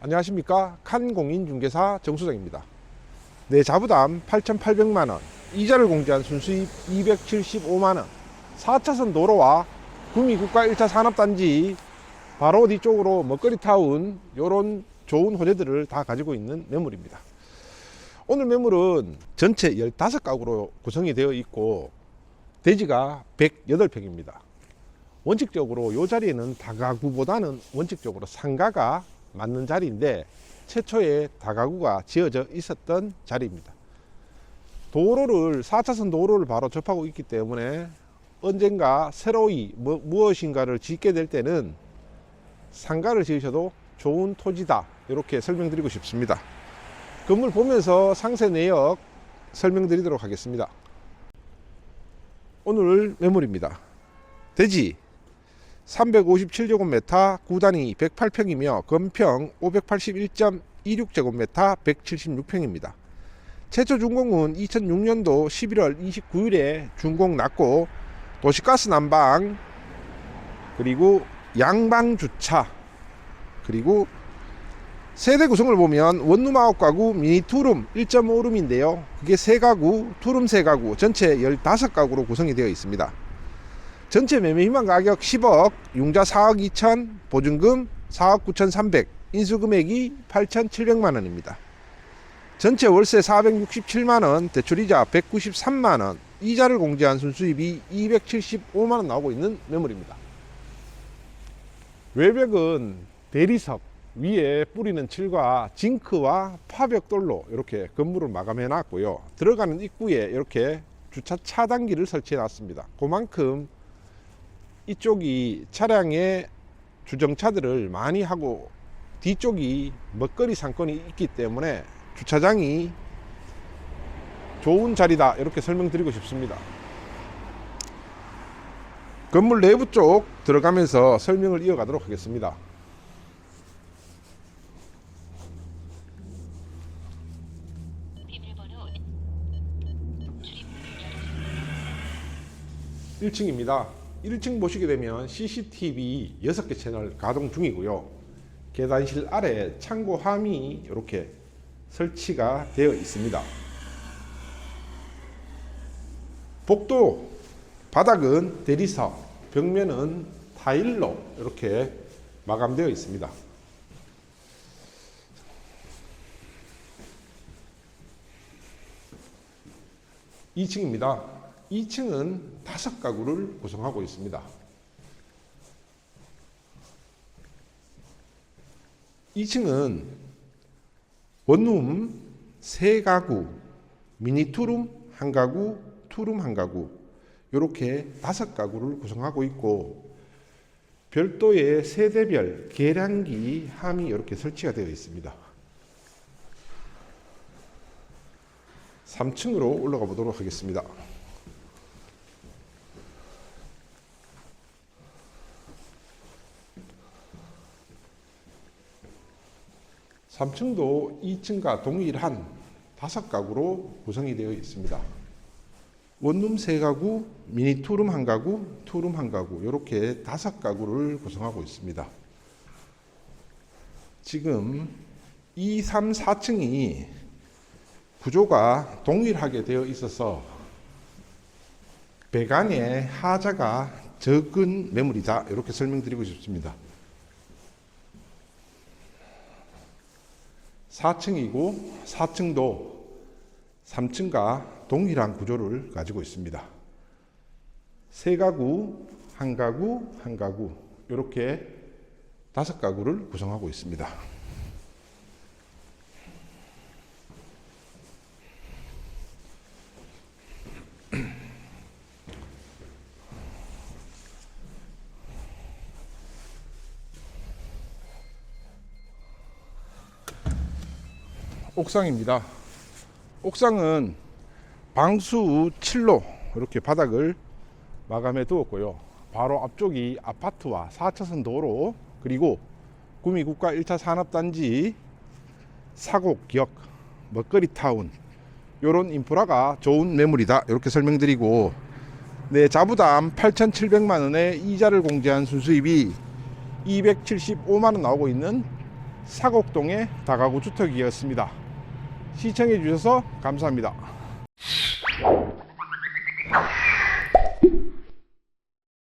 안녕하십니까? 칸공인중개사 정수정입니다. 내 자부담 8,800만원 이자를 공제한 순수입 275만원 4차선 도로와 구미국가 1차 산업단지 바로 뒤쪽으로 먹거리타운 요런 좋은 호재들을 다 가지고 있는 매물입니다. 오늘 매물은 전체 15가구로 구성이 되어 있고 대지가 108평입니다. 원칙적으로 이 자리에는 다가구보다는 원칙적으로 상가가 맞는 자리인데 최초에 다가구가 지어져 있었던 자리입니다. 도로를 4차선 도로를 바로 접하고 있기 때문에 언젠가 새로이 뭐, 무엇인가를 짓게 될 때는 상가를 지으셔도 좋은 토지다 이렇게 설명드리고 싶습니다. 건물 보면서 상세 내역 설명드리도록 하겠습니다. 오늘 매물입니다. 대지 357제곱미터 구단위 108평이며 건평 581.26제곱미터 176평입니다. 최초 준공은 2006년도 11월 29일에 준공 났고 도시가스 난방 그리고 양방 주차 그리고 세대 구성을 보면 원룸 9가구 미니 투룸 1.5룸인데요. 그게 3가구, 투룸 3가구, 전체 15가구로 구성이 되어 있습니다. 전체 매매 희망 가격 10억, 융자 4억 2천, 보증금 4억 9천 3백, 인수금액이 8천 7백만 원입니다. 전체 월세 467만 원, 대출이자 193만 원, 이자를 공제한 순수입이 275만 원 나오고 있는 매물입니다. 외벽은 대리석 위에 뿌리는 칠과 징크와 파벽돌로 이렇게 건물을 마감해 놨고요. 들어가는 입구에 이렇게 주차 차단기를 설치해 놨습니다. 그만큼 이쪽이 차량의 주정차들을 많이 하고 뒤쪽이 먹거리 상권이 있기 때문에 주차장이 좋은 자리다 이렇게 설명드리고 싶습니다. 건물 내부 쪽 들어가면서 설명을 이어가도록 하겠습니다. 비밀번호 1층입니다. 1층 보시게 되면 CCTV 6개 채널 가동 중이고요. 계단실 아래 창고 함이 이렇게 설치가 되어 있습니다. 복도 바닥은 대리석, 벽면은 타일로 이렇게 마감되어 있습니다. 이층입니다 2층은 다섯 가구를 구성하고 있습니다. 2층은 원룸 세 가구, 미니 투룸 한 가구, 투룸 한 가구 이렇게 다섯 가구를 구성하고 있고 별도의 세대별 계량기 함이 이렇게 설치가 되어 있습니다. 3층으로 올라가 보도록 하겠습니다. 3층도 2층과 동일한 다섯 가구로 구성이 되어 있습니다. 원룸 세 가구, 미니 투룸 한 가구, 투룸 한 가구 이렇게 다섯 가구를 구성하고 있습니다. 지금 2, 3, 4층이 구조가 동일하게 되어 있어서 배관의 하자가 적은 매물이다 이렇게 설명드리고 싶습니다. 4층이고 4층도 3층과 동일한 구조를 가지고 있습니다. 세 가구, 한 가구, 한 가구 이렇게 다섯 가구를 구성하고 있습니다. 옥상입니다. 옥상은 방수 칠로 이렇게 바닥을 마감해 두었고요. 바로 앞쪽이 아파트와 4차선 도로 그리고 구미국가 1차 산업단지 사곡역 먹거리타운 요런 인프라가 좋은 매물이다 이렇게 설명드리고 네 자부담 8,700만 원에 이자를 공제한 순수입이 275만 원 나오고 있는 사곡동의 다가구 주택이었습니다. 시청해 주셔서 감사합니다.